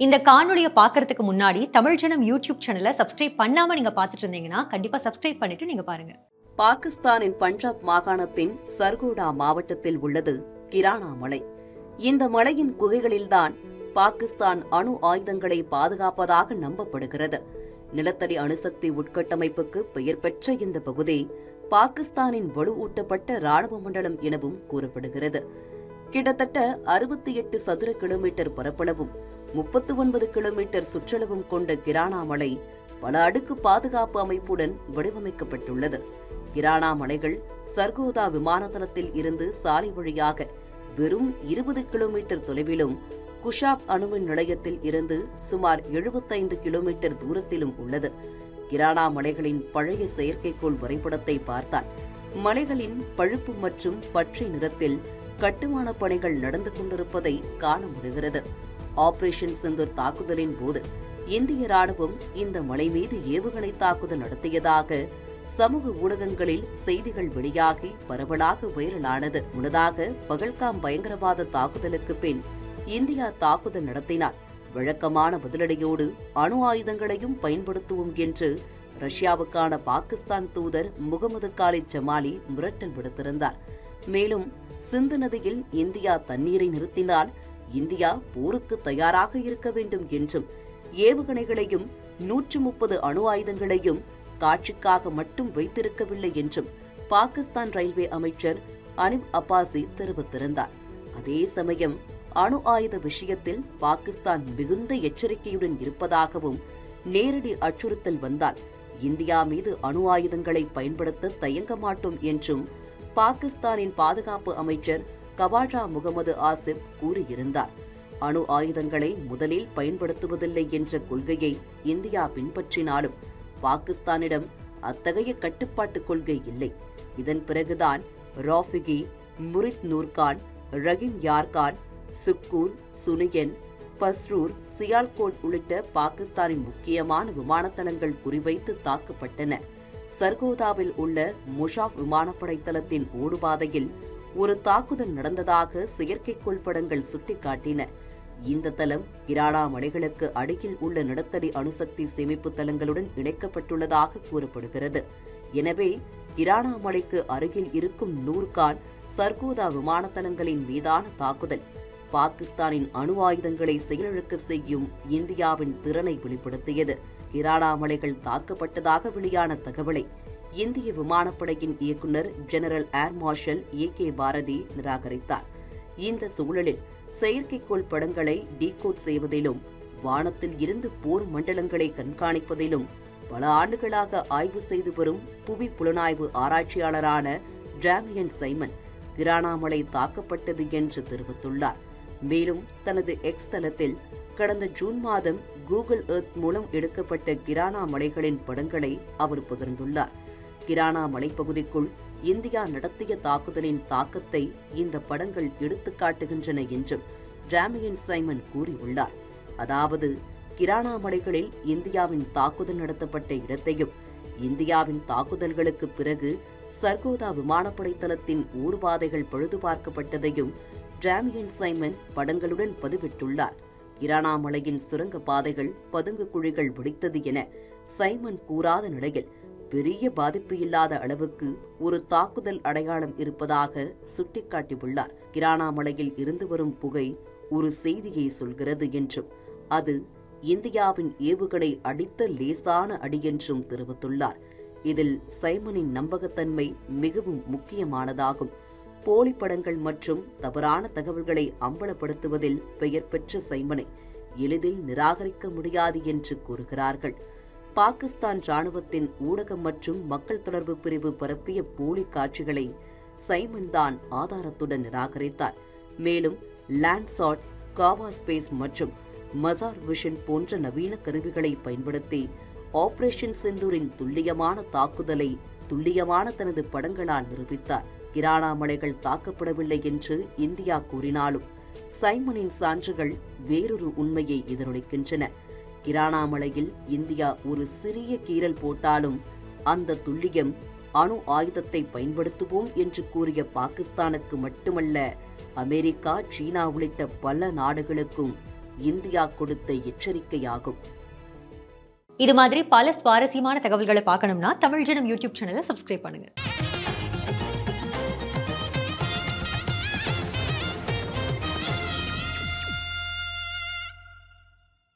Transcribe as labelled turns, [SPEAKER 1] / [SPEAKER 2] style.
[SPEAKER 1] இந்த காணொலியை பார்க்கறதுக்கு முன்னாடி தமிழ் ஜனம் யூடியூப் சேனலை சப்ஸ்கிரைப் பண்ணாம நீங்க பார்த்துட்டு இருந்தீங்கன்னா கண்டிப்பா சப்ஸ்கிரைப் பண்ணிட்டு நீங்க பாருங்க.
[SPEAKER 2] பாகிஸ்தானின் பஞ்சாப் மாகாணத்தின் சர்கோடா மாவட்டத்தில் உள்ளது கிரானா மலை. இந்த மலையின் குகைகளில்தான் பாகிஸ்தான் அணு ஆயுதங்களை பாதுகாப்பதாக நம்பப்படுகிறது. நிலத்தடி அணுசக்தி உட்கட்டமைப்புக்கு பெயர் பெற்ற இந்த பகுதி பாகிஸ்தானின் வலுவூட்டப்பட்ட ராணுவ மண்டலம் எனவும் கூறப்படுகிறது. கிட்டத்தட்ட அறுபத்தி எட்டு சதுர கிலோமீட்டர் பரப்பளவும் முப்பத்து ஒன்பது கிலோமீட்டர் சுற்றளவும் கொண்ட கிரானாமலை பல அடுக்கு பாதுகாப்பு அமைப்புடன் வடிவமைக்கப்பட்டுள்ளது. கிரானா மலைகள் சர்கோதா விமானதளத்தில் இருந்து சாலை வழியாக வெறும் இருபது கிலோமீட்டர் தொலைவிலும் குஷாப் அணுமின் நிலையத்தில் இருந்து சுமார் எழுபத்தைந்து கிலோமீட்டர் தூரத்திலும் உள்ளது. கிரானா மலைகளின் பழைய செயற்கைக்கோள் வரைபடத்தை பார்த்தால் மலைகளின் பழுப்பு மற்றும் பச்சை நிறத்தில் கட்டுமான பணிகள் நடந்து கொண்டிருப்பதை காண முடிகிறது. ஆபரேஷன் சிந்தூர் தாக்குதலின் போது இந்திய ராணுவம் இந்த மலை மீது ஏவுகணை தாக்குதல் நடத்தியதாக சமூக ஊடகங்களில் செய்திகள் வெளியாகி பரவலாக வைரலானது. முன்னதாக பகல்காம் பயங்கரவாத தாக்குதலுக்கு பின் இந்தியா தாக்குதல் நடத்தினால் வழக்கமான பதிலடியோடு அணு ஆயுதங்களையும் பயன்படுத்துவோம் என்று ரஷ்யாவுக்கான பாகிஸ்தான் தூதர் முகமது காலித் ஜமாலி மிரட்டல் விடுத்திருந்தார். மேலும் சிந்து நதியில் இந்தியா தண்ணீரை நிறுத்தினால் இந்தியா போருக்கு தயாராக இருக்க வேண்டும் என்றும் ஏவுகணைகளையும் நூற்று முப்பது அணு ஆயுதங்களையும் காட்சிக்காக மட்டும் வைத்திருக்கவில்லை என்றும் பாகிஸ்தான் ரயில்வே அமைச்சர் அனிப் அப்பாசி தெரிவித்திருந்தார். அதே சமயம் அணு ஆயுத விஷயத்தில் பாகிஸ்தான் மிகுந்த எச்சரிக்கையுடன் இருப்பதாகவும் நேரடி அச்சுறுத்தல் வந்தால் இந்தியா மீது அணு ஆயுதங்களை பயன்படுத்த தயங்க மாட்டோம் என்றும் பாகிஸ்தானின் பாதுகாப்பு அமைச்சர் கவாஜா முகமது ஆசிப் கூறியிருந்தார். அணு ஆயுதங்களை முதலில் பயன்படுத்துவதில்லை என்ற கொள்கையை இந்தியா பின்பற்றினாலும் பாகிஸ்தானிடம் அத்தகைய கட்டுப்பாட்டுக் கொள்கை இல்லை. இதன் பிறகுதான் ராஃபிகி முரித் நூர்கான் ரஹிம் யார்கான் சுக்கூர் சுனியன் பஸ்ரூர் சியால்கோட் உள்ளிட்ட பாகிஸ்தானின் முக்கியமான விமானத்தளங்கள் குறிவைத்து தாக்கப்பட்டன. சர்கோதாவில் உள்ள முஷாஃப் விமானப்படை தளத்தின் ஓடுபாதையில் ஒரு தாக்குதல் நடந்ததாக செயற்கைக்கோள் படங்கள் சுட்டிக்காட்டின. இந்த தளம் கிரானா மலைகளுக்கு அடியில் உள்ள நிலத்தடி அணுசக்தி சேமிப்பு தளங்களுடன் இணைக்கப்பட்டுள்ளதாக கூறப்படுகிறது. எனவே கிரானா மலைக்கு அருகில் இருக்கும் நூர்கான் சர்கோதா விமான தளங்களின் மீதான தாக்குதல் பாகிஸ்தானின் அணு ஆயுதங்களை செயலிழக்க செய்யும் இந்தியாவின் திறனை வெளிப்படுத்தியது. கிரானா மலைகள் தாக்கப்பட்டதாக வெளியான தகவலை இந்திய விமானப்படையின் இயக்குநர் general air marshal A K Bharti நிராகரித்தார். இந்த சூழலில் செயற்கைக்கோள் படங்களை டீகோட் செய்வதிலும் வானத்தில் இருந்து போர் மண்டலங்களை கண்காணிப்பதிலும் பல ஆண்டுகளாக ஆய்வு செய்து வரும் புவி புலனாய்வு ஆராய்ச்சியாளரான ஜாமியன் சைமன் கிரானாமலை தாக்கப்பட்டது என்று தெரிவித்துள்ளார். மேலும் தனது எக்ஸ் தளத்தில் கடந்த ஜூன் மாதம் கூகுள் எர்த் மூலம் எடுக்கப்பட்ட கிரானா மலைகளின் படங்களை அவர் பகிர்ந்துள்ளார். கிரானா மலைப்பகுதிக்குள் இந்தியா நடத்திய தாக்குதலின் தாக்கத்தை இந்த படங்கள் எடுத்துக்காட்டுகின்றன என்றும் ஜாமியன் சைமன் கூறியுள்ளார். அதாவது கிரானா மலைகளில் இந்தியாவின் தாக்குதல் நடத்தப்பட்ட இடத்தையும் இந்தியாவின் தாக்குதல்களுக்கு பிறகு சர்கோதா விமானப்படை தளத்தின் ஊர்பாதைகள் பழுது பார்க்கப்பட்டதையும் டிராமியன் சைமன் படங்களுடன் பதிவிட்டுள்ளார். கிரானாமலையின் சுரங்க பாதைகள் பதுங்கு குழிகள் வெடித்தது என சைமன் கூறாத நிலையில் பெரிய பாதிப்பு இல்லாத அளவுக்கு ஒரு தாக்குதல் அடையாளம் இருப்பதாக சுட்டிக்காட்டியுள்ளார். கிரானாமலையில் இருந்து வரும் புகை ஒரு செய்தியை சொல்கிறது என்றும் அது இந்தியாவின் ஏவுகணை அடித்த லேசான அடி என்றும் தெரிவித்துள்ளார். இதில் சைமனின் நம்பகத்தன்மை மிகவும் முக்கியமானதாகும். போலி படங்கள் மற்றும் தவறான தகவல்களை அம்பலப்படுத்துவதில் பெயர் பெற்ற சைமனை எளிதில் நிராகரிக்க முடியாது என்று கூறுகிறார்கள். பாகிஸ்தான் ராணுவத்தின் ஊடகம் மற்றும் மக்கள் தொடர்பு பிரிவு பரப்பிய போலி காட்சிகளை சைமன் தான் ஆதாரத்துடன் நிராகரித்தார். மேலும் லேண்ட்சாட் காவா ஸ்பேஸ் மற்றும் மசார் விஷன் போன்ற நவீன கருவிகளை பயன்படுத்தி ஆபரேஷன் சிந்தூரின் துல்லியமான தாக்குதலை துல்லியமான தனது படங்களால் நிரூபித்தார். கிரானா மலைகள் தாக்கப்படவில்லை என்று இந்தியா கூறினாலும் சைமனின் சான்றுகள் வேறொரு உண்மையை எதிரொலிக்கின்றன. கிரானாமலையில் இந்தியா ஒரு சிறிய கீறல் போட்டாலும் அந்த துல்லியம் அணு ஆயுதத்தை பயன்படுத்துவோம் என்று கூறிய பாகிஸ்தானுக்கு மட்டுமல்ல அமெரிக்கா சீனா உள்ளிட்ட பல நாடுகளுக்கும் இந்தியா கொடுத்த எச்சரிக்கையாகும்.
[SPEAKER 1] இது மாதிரி பல சுவாரஸ்யமான தகவல்களை பார்க்கணும்னா தமிழ் ஜனம் யூடியூப் சேனலை சப்ஸ்கிரைப் பண்ணுங்க.